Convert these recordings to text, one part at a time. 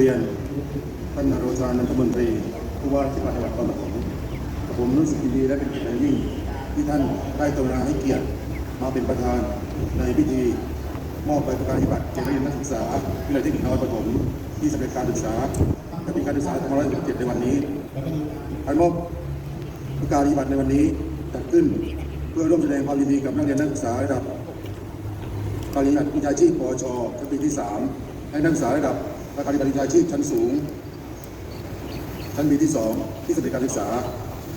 เรียนท่านนโรชานันทมนตรีผู้ว่าราชการจังหวัดนครปฐมผมรู้สึกดีและเป็นเกียรติอย่างยิ่งที่ท่านได้กรุณาให้เกียรติมาเป็นประธานในพิธีมอบใบประกาศนียบัตรแก่นักเรียนนักศึกษาวิทยาลัยเทคนิคนครปฐมที่สำเร็จการศึกษาและปีการศึกษา2567ในวันนี้การมอบประกาศนียบัตรในวันนี้จัดขึ้นเพื่อร่วมแสดงความยินดีกับนักเรียนนักศึกษาระดับปริญญาวิชาชีพปชชั้นปีที่ 3 ให้นักศึกษาระดับ ประการปริญญาชีพชั้นสูง ชั้นปีที่ 2 ที่สำเร็จการศึกษา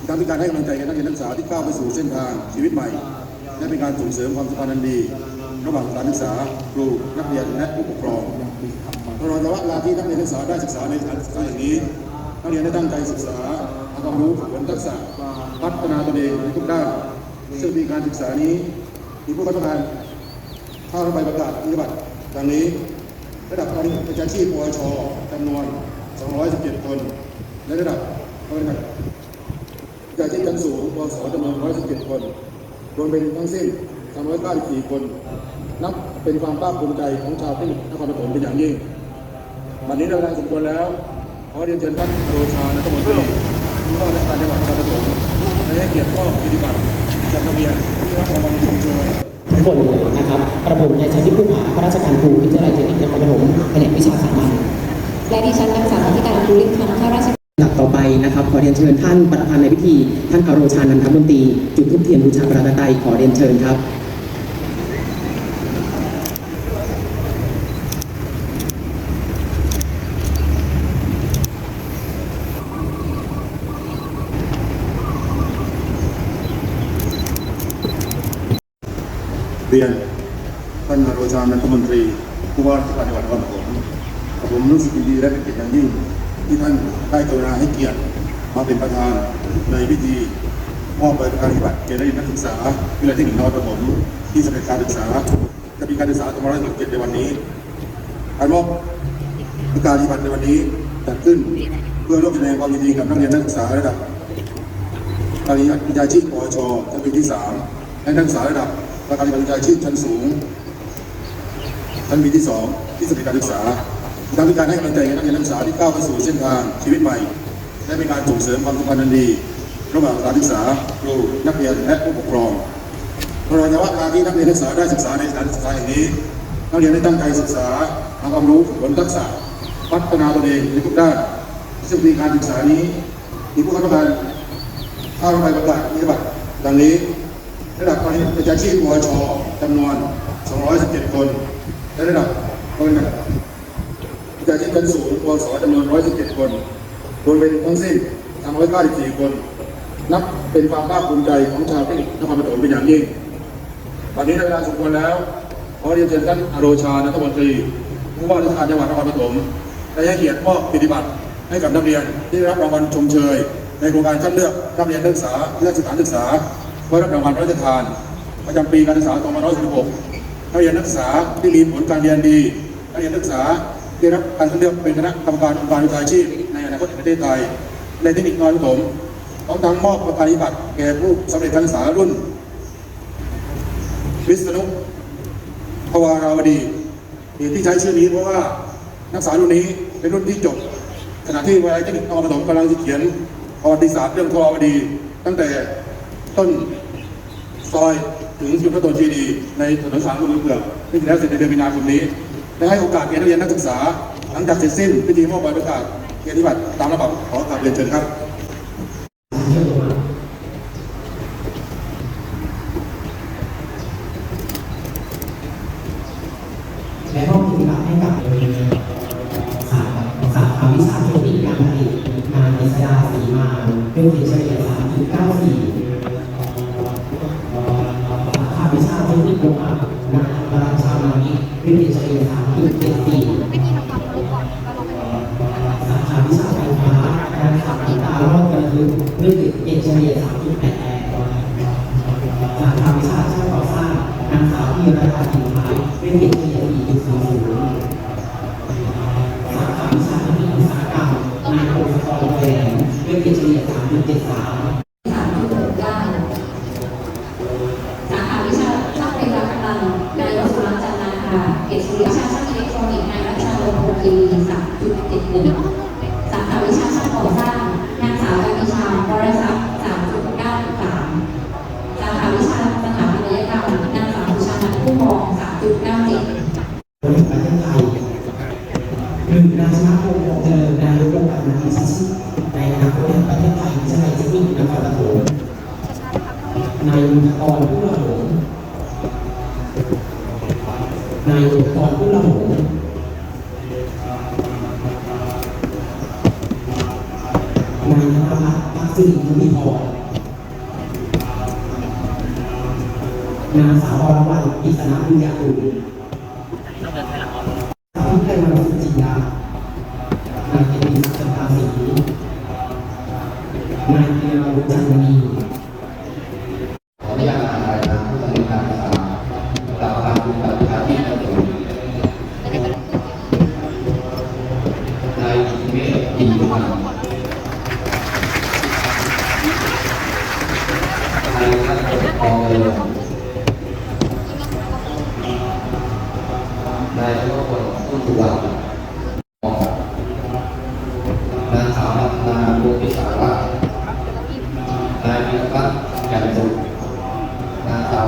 การเป็นการให้กำลังใจแก่นักเรียนนักศึกษาที่ก้าวไปสู่เส้นทางชีวิตใหม่ และเป็นการส่งเสริมความสัมพันธ์อันดี ระหว่างสถานศึกษาครูนักเรียนและผู้ปกครองตลอดระยะเวลาที่นักเรียนนักศึกษาได้ศึกษาในสถานศึกษาแห่งนี้นักเรียนได้ตั้งใจศึกษาหาความรู้ฝึกฝนทักษะพัฒนาตนเองในทุกด้านซึ่งปีการศึกษานี้มีผู้พัฒนาข้ารับใบประกาศนียบัตรดังนี้ ระดับการประชาชีพปวชจำนวน 217 คน และระดับประชาประชาชีพชั้นสูงปวสจำนวน 117 คน รวมเป็นทั้งสิ้น394คน นับเป็นความภาคภูมิใจของชาวที่นครปฐมเป็นอย่างยิ่งวันนี้เราได้สมควรแล้วขอเรียนเชิญท่านโรชานัฐมนตรีผู้ว่าราชการจังหวัดนครปฐมได้ให้เกียรติมอปฏิบัติจัดระเบียนที่รับรางวัลชมชยทุก คนเลยนะครับ ประบุในายชันทิพย์ผู้ผาพระราชการครูวิทยาลัยเทคนิคนครปฐมแผนกวิชาสามัญและดิฉันนางสาวธิการภูริคำข้าราชการลำดับต่อไปนะครับ ขอเรียนเชิญท่านประธานในพิธี ท่านอโรชานันทมนตรีจุดทุกเทียนบูชาพระรัตนตัยขอเรียนเชิญครับ เรียนท่านนโรชานันทมนตรีผู้ว่าราชการจังหวัดนครปฐมผมรู้สึกยินดีและเป็นเกียรติอย่างยิ่ง ที่ท่านได้กรุณาให้เกียรติมาเป็นประธานในพิธีมอบใบประกาศนียบัตรแก่นักเรียนนักศึกษาวิทยาลัยเทคนิคนครปฐมที่สำเร็จการศึกษาและปีการศึกษา2567ในวันนี้การมอบประกาศนียบัตรในวันนี้จัดขึ้นเพื่อร่วมแสดงความยินดีกับนักเรียนนักศึกษาระดับปริญญาชาชีพปวชชั้นปีที่ 3 และนักศึกษาระดับ ประการปริญญาชีพชั้นสูงชั้นปีที่2ที่สำเร็จการศึกษาการเป็นการให้กำลังใจนักเรียนนักศึกษาที่ก้าวไปสู่เส้นทางชีวิตใหม่และเป็นการส่งเสริมความสัมพันธ์อันดีระหว่างสถานศึกษาครูนักเรียนและผู้ปกครองตลอดระยะเวลาที่นักเรียนนักศึกษาได้ศึกษาในสถานศึกษาแห่งนี้นักเรียนได้ตั้งใจศึกษาหาความรู้ฝึกฝนทักษะพัฒนาตนเองในทุกด้านซึ่งปีการศึกษานี้มีผู้เข้าร่วมข้ารับใบประกาศนียบัตรดังนี้ ระดับประชาชีพปวชจำนวน 217 คน และระดับประชาชีพชั้นสูงปวสจำนวน 117 คนรวมเป็นทั้งสิ้น 394 คน นับเป็นความภาคภูมิใจของชาวที่นครปฐมเป็นอย่างยิ่งวันนี้ได้เวลาสมควรแล้วขอเรียนเชิญท่านอโรชานัฐมนตรีผู้ว่าราชการจังหวัดนครปฐมได้ให้เกียรติมอบปฏิบัติให้กับนักเรียนที่ได้รับรางวัลชมเชย ในโครงการคัดเลือกนักเรียนนักศึกษาและสถานศึกษา เพื่อรับรางวัลพระราชทาน ประจำปีการศึกษา2566นักเรียนนักศึกษาที่มีผลการเรียนดีนักเรียนนักศึกษาที่ได้รับการคัดเลือกเป็นคณะกรรมการองค์การวิชาชีพ ในอนาคตแห่งประเทศไทย ในเทคนิคนครปฐมพร้อมทั้งมอบประกาศนียบัตรแก่ผู้สำเร็จการศึกษารุ่น วิษณุภวาราวดีเหตุที่ใช้ชื่อนี้เพราะว่านักศึกษารุ่นนี้เป็นรุ่นที่จบขณะที่วิทยาลัยเทคนิคนครปฐมกำลังจะเขียนประวัติศาสตร์เรื่องภวาราวดี ตั้งแต่ ต้นซอยถึงจุดพระโตรีดี ในถนนสามรุ่นเผือกที่จะแล้วเสร็จในเดือนมีนาคมนี้ได้ให้โอกาสแก่นักเรียนนักศึกษา หลังจากเสร็จสิ้นพิธีมอบใบประกาศเกียรติบัตรตามระเบียบขอกราบเรียนเชิญครับ ด็กวิชาช่างอิเล็กทรอนิกส์นายรัชนนท์คงดีสามจุดเจ็ดหนึ่งสาขาวิชาช่างก่อสร้างนางสาว Nhà tù.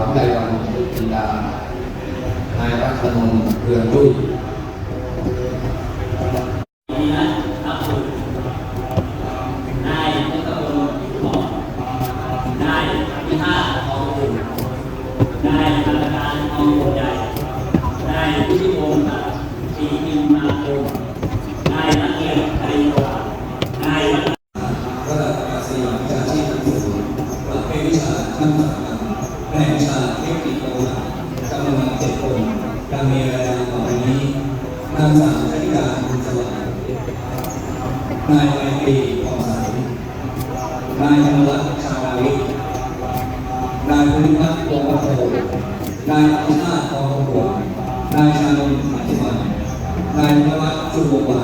วิไลวันพุทธินดานารัชนนท์เรืองรุ่ย ภูริพัฒน์โลภโภนายอำนาจทองหลวนายชานนท์ขันติมานนายนวัฒน์จุลวงศ์วา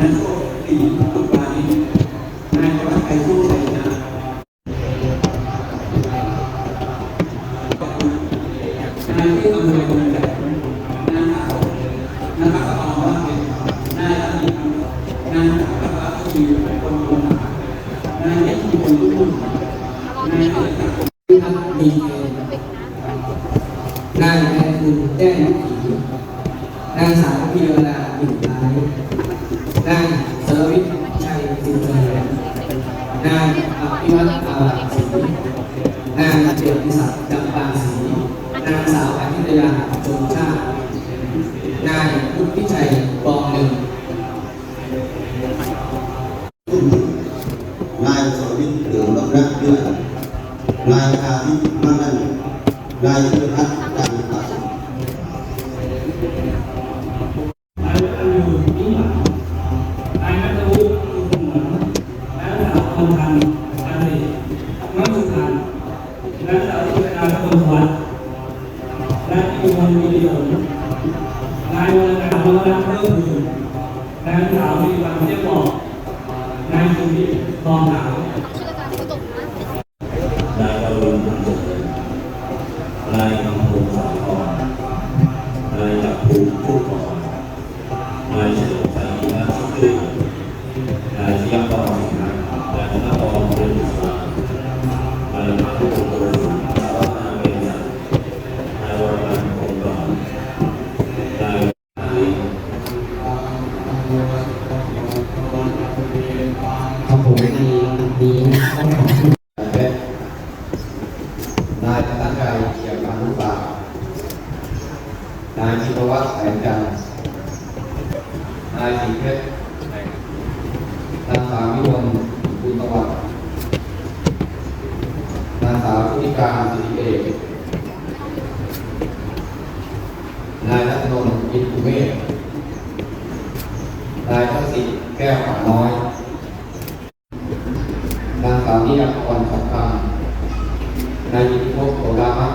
Deus. งชาตินายพุทธิชัย นายกำพสาครนจักภูมิผู้ก่อ การสิเอกนายรัตนนท์อินทุเมศนายทักษิณแก้วขาน้อย นางสาวนิยากรสังคำนายอิทธิพงศ์โสดามัก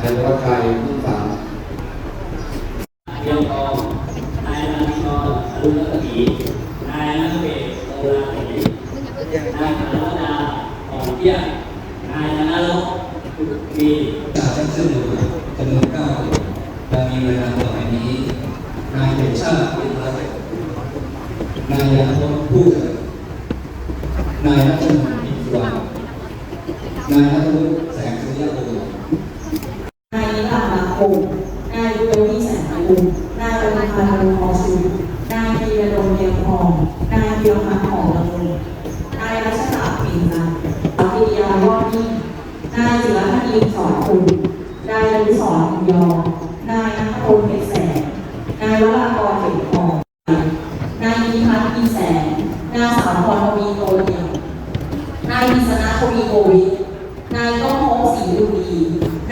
นายวัชชัยพุ่งสังเรียงทองนายนันทรอรุณรัตนีนายนัทเวศโอราศีนายธนวดาหอมเพียง นายธนรกกุฎมีจากแจ้งชื่อจำนวนเก้าดังมีรายงานต่อไปนี้ นายเดชาติเป็นรัตน์นายยานพลผู้นายรัชมนต์อินทรานายนัทวุฒิแสงสุริยะโอ นายนิรันดร์มาคงนายดุลวิแสงอรุณนายประธานรงทองชูนายธีรดลเรียงทอง นายเดียวพันธ์ของละมุนนายรัชตาปิ่นจันทร์อภิยายอดยิ่งนายจิรพัฒน์สอนคุณนายอนุสรณ์ยอ นายนัทพลเพชรแสง นายวรากรเก็บทอง นายนิพัฒน์มีแสง นางสาวพรทวีโตเดียวนายพิษณะทวีโกวิท นายก้องพงศรีดุดี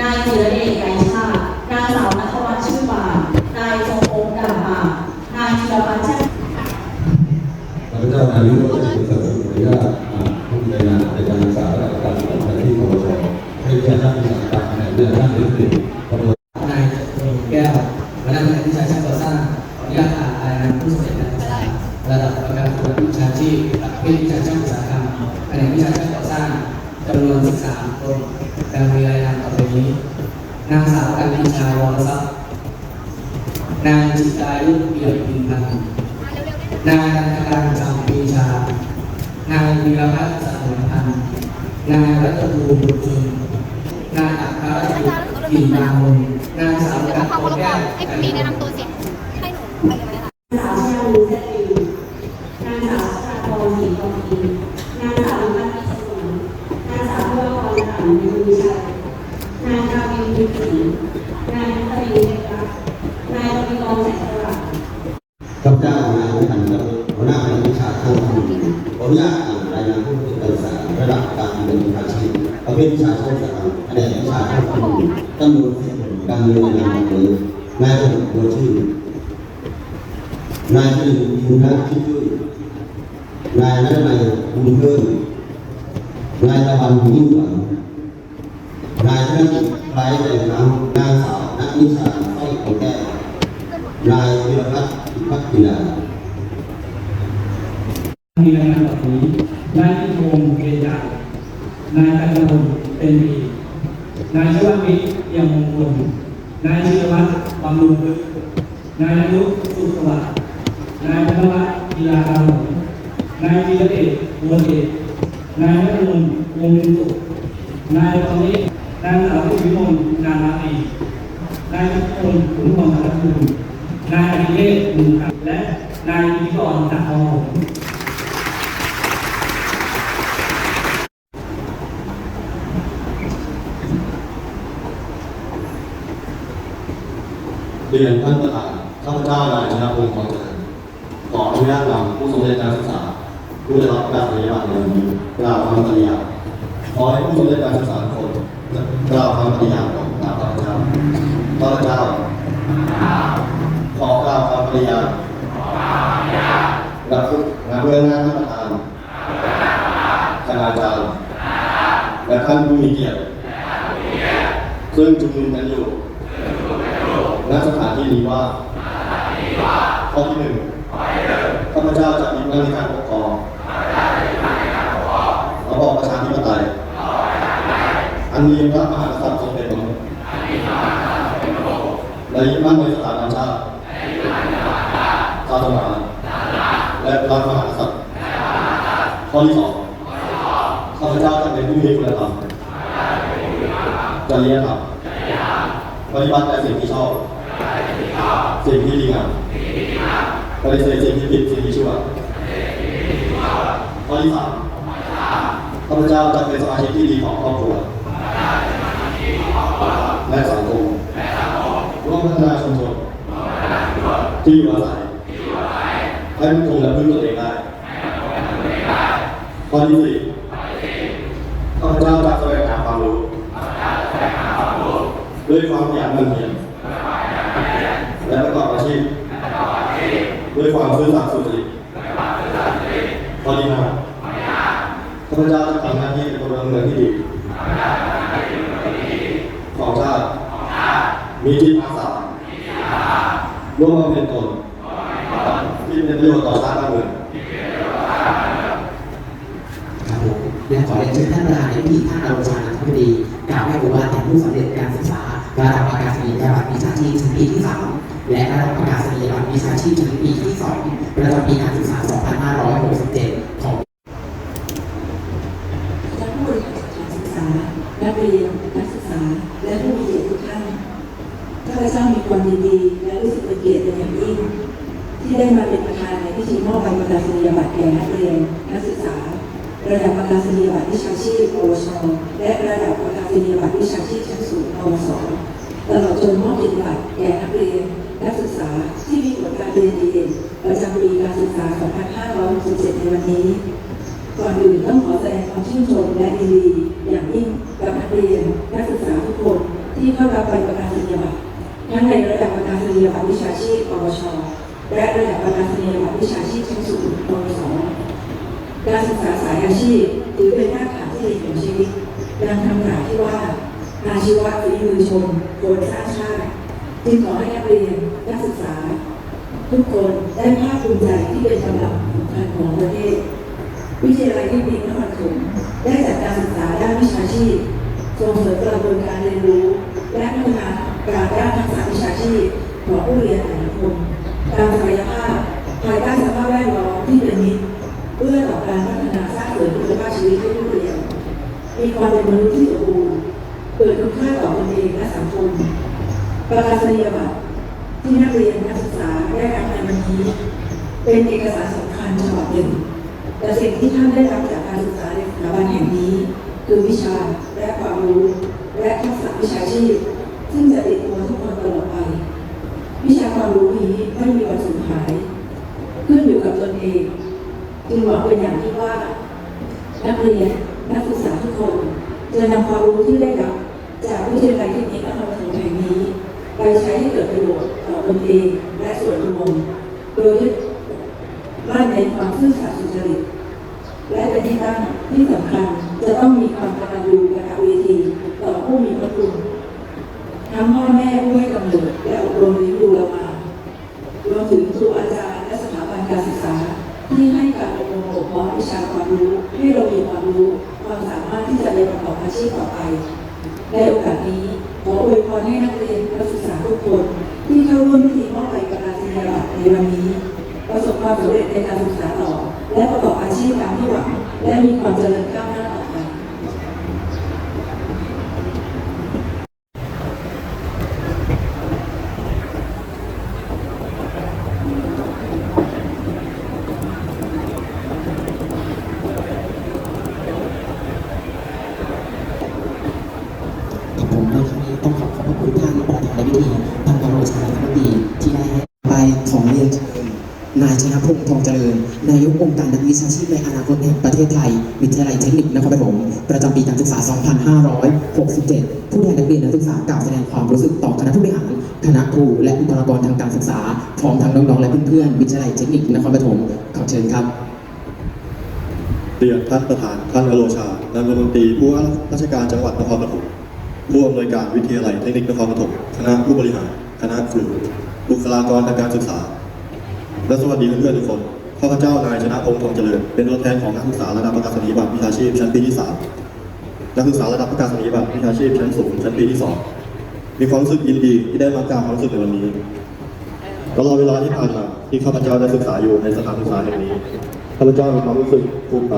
นายจิรเดชไกรชาติ นางสาวนัทวัฒน์ชื่อบาน นายทรงพงษ์ดำมานายธีรพัฒน์แช่ ข้าพเจ้านายวิโรจน์เฉลิมศักดิ์ขออนุญาตอ่าผู้บริหารในการศึกษาและการสอนที่ปวชให้วิชาช่างภาษาการแผนเรื่องด้านเทคนิคปวช นายจตุรงค์แก้วหัวหน้าคณะวิชาช่างก่อสร้างขออนุญาตอ่านรายงานผู้สำเร็จการศึกษาระดับประการคุณวิชาชีพประเภทวิชาช่างอุตสาหกรรมแผนกวิชาช่างก่อสร้างจำนวน 13 คนดังมีรายงานต่อไปนี้ นางสาวกันวิชาวรทรัพย์นางจิตรายุทธเปี่ยมพินพันธ์นายนันทการจำปีชา นายวีรพัฒน์สมุนพันธ์นายรัตภูมิบุญชุนนายอัครราชบุตรกิ่งนามนนางสาวกั แล้ ต วเขา โต ก็ แก้ว ให้คุณลีแนะนำตัวสิ ให้หนูไปเลยไหมล่ะ นางสาวชาลูเซติว นางสาว ชาพรศรีทองอินงานสาววิพัฒน์พิสุนนางสาวพัวพรสันมิตรวิชัย นายกาวินพิศรีนายนัทวินเล็กรักนายปฏิกรแสงสว่าง ข้าพเจ้านายวิพันธ์ครับหัวหน้าคณะวิชาช่างภาพขออนุญาตอ่านรายงานผู้บริการศึกษาระดับการดำเนินอาชีพประเภทวิชาช่างภาพแผนกวิชาช่างภาพจำนวนสิบคนดังมีรายงานดังนี้นายระบุตัวชื่อนายชื่ออินทรชิดจุ้ยนายนัทนายบุญเพิ่มนายตะวันยิ่งหวังนายธนกิจไพรแรงน้ำนางสาวนักนิชาสร้อยของแก้วนายวิรพัฒน์ พัฒนามีรายงานต่อไปนี้นายพิพงศ์เกจักรนายกันตพลเป็นดีนายชวมิตรเอี่ยมมงคลนายชิรวัตรบำรุงพฤกษ์นายนุสุขวัสดิ์นายธนวัฒน์กีฬาการหลงนายวีระเดชบัวเดชนายนัทนนวงศ์ลินสุนายตอนนี้นางสาวผู้วิมลนามรัตนีนายทุกคนขุนทองรัตน์คุณ นายอดิเรศบุญคำและนายอิกรจากทองผมเรียนท่านประธานข้าพเจ้านายธนะพงศ์ทองเจริญขออนุญาตนำผู้สำเร็จการศึกษาผู้ได้รับการปริญญาในวันนี้กล่าวคำปริญญาขอให้ผู้สำเร็จการศึกษาทุกคนกล่าวคำปริญญาของข้าพเจ้าข้าพเจ้า อกล่าวคำปริญญารับรับเรื่องหน้าท่านประธานคณาจารย์และท่านผู้มีเกียรติซึ่งชุมนุมกันอยู่ณสถานที่นี้ว่าข้อที่หนึ่งข้าพเจ้าจะมีหน้าที่การปกครองระบอบประชาธิปไตยอันมีพระมหากษัตริย์ทรงเป็นประมุขและยึดมั่นในสถาบันชาติ ศาสนาและพระมหากษัตริย์ข้อที่สองข้าพเจ้าจะเป็นผู้มีคุณธรรมจริยธรรมปฏิบัติแต่สิ่งที่ชอบ สิ่งที่ดีงามปฏิเสธสิ่งที่ผิดสิ่งที่ชั่วข้อที่สามข้าพเจ้าจะเป็นสมาชิกที่ดีของครอบครัวและสังคมร่วมพัฒนาชุมชนที่อยู่อาศัย ให้ผู้คงและพึ่งตัวเองได้ข้อที่สี่ข้าพเจ้าจะแสวงหาด้วยความขยันหมั่นเพียรและประกอบอาชีพด้วยความซื่อสัตย์สุจริตข้อที่ห้าข้าพเจ้าจะทำหน้าที่เป็นพลเมืองที่ดีของชาติมีจิตอาสาร่วมมาเป็นตน เป็นประโยชน์ต่อชาติบ้านเมืองครับผมและขอเรียนเชิญท่านประธานในพิธีท่านอารมณ์ชาญธิบดีกล่าวให้โอวาทแก่ผู้สำเร็จการศึกษาระดับประกาศนียบัตรวิชาชีพชั้นปีที่3และระดับประกาศนียบัตรวิชาชีพชั้นปีที่2ประจำปีการศึกษา 2567 ของท่านผู้บริหารสถานศึกษานักเรียนนักศึกษา และผู้มีเกียรติทุกท่านข้าพเจ้ามีความยินดีและรู้สึกเป็นเกียรติเป็นอย่างยิ่ง ที่ได้มาเป็นประธานในพิธีมอบใบประกาศนียบัตรแก่นักเรียนนักศึกษา ระดับประกาศนียบัตรวิชาชีพปวช และระดับประกาศนียบัตรวิชาชีพชั้นสูงปวสตลอดจนมอบเกียรติบัตรแก่นักเรียนนักศึกษาที่มีผลการเรียนดีเด่นประจำปีการศึกษา 2567 ในวันนี้ก่อนอื่นต้องขอแสดงความชื่นชมและยินดีอย่างยิ่งกับนักเรียนนักศึกษาทุกคนที่เข้ารับใบประกาศนียบัตรทั้งในระดับประกาศนียบัตรวิชาชีพปวช และระดับประกาศนียบัตรวิชาชีพชั้นสูงปวสการศึกษาสายอาชีพถือเป็นรากฐานที่ดีของชีวิตดังคำกล่าวที่ว่าอาชีวะฝีมือชนคนสร้างชาติจึงขอให้นักเรียนนักศึกษา ทุกคนได้ภาคภูมิใจที่เป็นกำลังสำคัญของประเทศ วิทยาลัยทคนิคนครปฐมได้จัดการศึกษาด้านวิชาชีพส่งเสริมกระบวนการเรียนรู้ และพัฒนาการด้านทักษะวิชาชีพของผู้เรียนแต่ละคน ตามศักยภาพภายใต้สภาพแวดล้อมที่เป็นมิตรเพื่อต่อการพัฒนาสร้างเสริมคุณภาพชีวิตให้ผู้เรียนมีความเป็นมนุษย์ที่สมบูรณ์เกิดคุณค่าต่อตนเองและสังคมประกาศนียบัตรที่นักเรียนนักศึกษาได้รับในวันนี้ เป็นเอกสารสำคัญฉบับหนึ่ง แต่สิ่งที่ท่านได้รับจากการศึกษาในสถาบันแห่งนี้ คือวิชาและความรู้และทักษะวิชาชีพ ซึ่งจะติดตัวทุกคนตลอดไป วิชาความรู้นี้ไม่มีวันสูญหาย ขึ้นอยู่กับตน เองจึงหวังเป็นอย่างยิ่ว่า นักเรียนนักศึกษาทุกคนจะนำความรู้ที่ได้รับจากวิทยาลัยเทคนิคนครปฐมแห่งนี้ ไปใช้ให้เกิดประโยชน์ต่อตนเองและส่วนรวม โดยยึดมั่นในความซื่อสัตย์สุจริตและเป็นที่ตั้งที่สำคัญจะต้องมีความกตัญญูกตเวทีต่อผู้มีพระคุณทั้งพ่อแม่ผู้ให้กำเนิดและอบรมเลี้ยงดูเรามารวมถึงครูอาจารย์และสถาบันการศึกษา ที่ให้การ อบรมอบรมวิชาความรู้ให้เรามีความรู้ความสามารถที่จะเรียนประกอบอาชีพต่อไป ในโอกาสนี้ขออวยพรให้นักเรียนนักศึกษาทุกคน ที่เข้าร่วมพิธีมอบใบประกาศนียบัตรในวันนี้ ประสบความสำเร็จในการศึกษาต่อ และประกอบอาชีพตามที่หวังและมีความเจริญก้าวหน้าต่อไป กับผมในครั้งนี้ต้องขอขอบพระคุณท่านประธานในพิธีท่านกรชาธิบดีที่ได้ให้ไปของเรียนเชิญนาย ชนะพงษ์ทองเจริญนายกองค์การนักวิชาชีพในอนาคตแห่งประเทศไทย วิทยาลัยเทคนิคนครปฐมประจำปีการศึกษา 2567 ผู้แทนนักเรียนนักศึกษากล่าวแสดงความรู้สึกต่อคณะผู้บริหารคณะครูและบุคลากรทางการศึกษาพร้อมทั้งน้องๆและเพื่อนๆวิทยาลัยเทคนิคนครปฐมขอเชิญครับเรียนท่านประธานท่านอโรชานันทมนตรีผู้ว่าราชการจังหวัดนครปฐมผู้อำนวยการวิทยาลัยเทคนิคนครปฐมคณะผู้บริหาร คณะครูบุคลากรทางการศึกษา และสวัสดีเพื่อนๆทุกคน ข้าพเจ้านายชนะพงษ์ทองเจริญ เป็นตัวแทนของนักศึกษาระดับประกาศนียบัตรวิชาชีพชั้นปีที่สามนักศึกษาระดับประกาศนียบัตรวิชาชีพชั้นสูงชั้นปีที่สองมีความรู้สึกยินดีที่ได้มากล่าวความรู้สึกในวันนี้ตลอดเวลาที่ผ่านมาที่ข้าพเจ้าได้ศึกษาอยู่ในสถานศึกษาแห่งนี้ข้าพเจ้ามีความรู้สึกภูมิใจ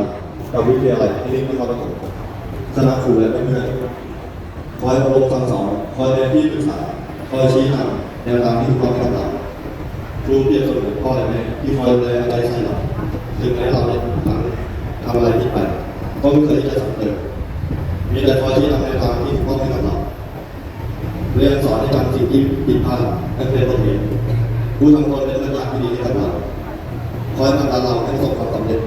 กับวิทยาลัยที่นี่นครปฐมคณะครูและเพื่อนคอยอบรมสั่งสอนคอยเรียนที่ปรึกษาคอยชี้นำแนวทางที่ถูกต้องกับเราค รู้เรียบเสมือนพ่อและแม่ที่คอยดูแลอะไรใส่เราถึงแม้เราจะทำทำอะไรผิดไปก็ไม่เคยที่จะสำเร็จมีแต่คอยชี้นำแนทางที่ถูกต้องให้กับเราเรียนสอนให้จำสิ่งที่ผิดพลาดและเป็นบทเรียนผู้ทำตนเป็นตัวอย่างที่ดีให้กับเราคอยผลักดันเราให้ประสบความสำเร็จ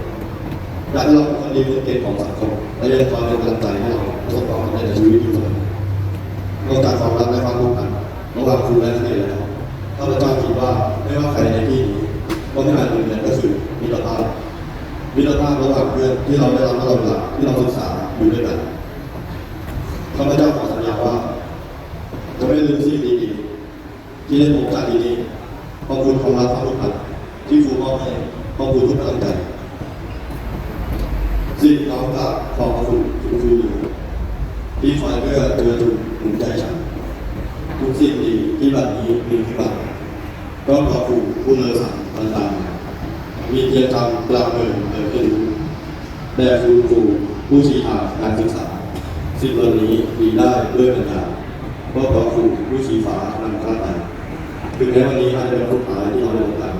อยากให้เราเป็นคนดีคนเก่งของสังคมและยังคอยเป็นกำลังใจให้เราประสบความสำเร็จในชีวิตอยู่เสมอนอกจากความรักและความผูกพันระหว่างครูและนักเรียนแล้ว ข้าพเจ้าคิดว่าไม่ว่าใครในที่นี้ก็ไม่อาจลืมเรียนก็คือมิตรภาพมิตรภาพระหว่างเพื่อนที่เราได้รับมาตลอดที่เราศึกษาอยู่ด้วยกันข้าพเจ้าขอสัญญาว่าจะไม่ลืมสิ่งดีๆที่ได้พบจากที่นี่ขอบคุณความรักความผูกพันที่ครูมอบให้ขอบคุณทุกกำลังใจสิ่งน้องกับขอบคุณคุณครูที่คอยเพื่อเตือนจุนหนุนใจฉันทุกสิ่งดีที่บัดนี้มีขึ้นมาน ก็ขอบคุณผู้เลอสังต่างๆมีเกียรติกรรมกลางเมืองเดินขึ้นแด่ครูครูผู้ชี้ทางการศึกษาสิ่งเหล่านี้มีได้ด้วยปัญญาเพราะพระครูผู้ชี้ฟ้านำข้าไปถึงแม้วันนี้อาจจะเป็นสุดท้ายที่เราได้พบกัน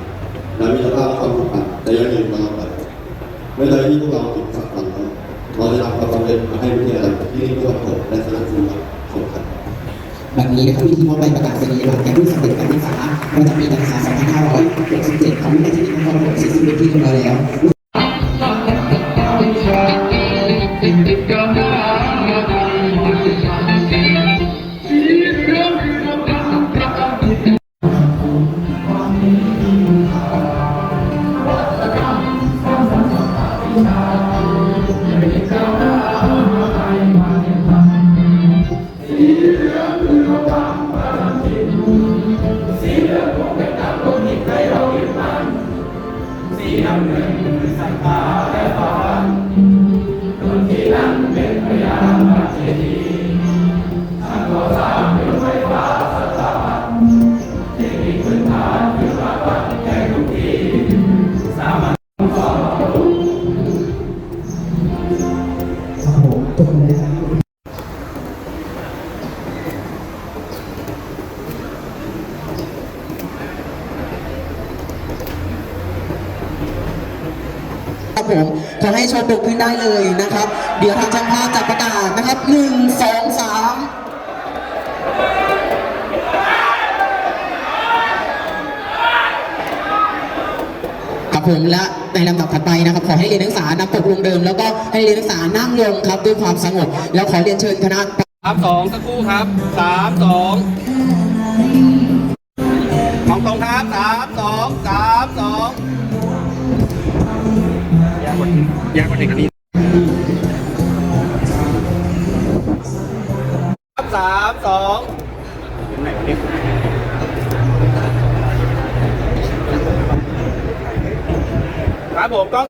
และมีสภาพและความผูกพันแต่ยังยืนตลอดไปไม่ได้ที่พวกเราถึงฝักฝันเราจะนำความสำเร็จมาให้วิทยาลัยที่นี่เพื่อผลและสนับสนุนขอบคุณ แบบนี้นะครับวิธีมอบใบประกาศนียบัตรแก่ผู้สำเร็จการศึกษาประจำปีการศึกษา2567ของวิทยาลัยนคนครปฐมเสร็จสิ้นเป็นที่เรียบร้อยแล้ว ครับ ได้เลยนะครับ เดี๋ยวทางช่างภาพจะประกาศนะครับหนึ่งสองสามครับผมและในลำดับถัดไปนะครับ ขอให้เรียนนักศึกษานำปกลงเดิม แล้วก็ให้เรียนนักศึกษานั่งลงครับด้วยความสงบแล้วขอเรียนเชิญคณะสามสองสักครู่ครับสามสองมองตรงครับสามสองสามสองยากกว่ายากกว่าเด็กนี้ครับ สามสองไหนวะเนี่ยครับผมก็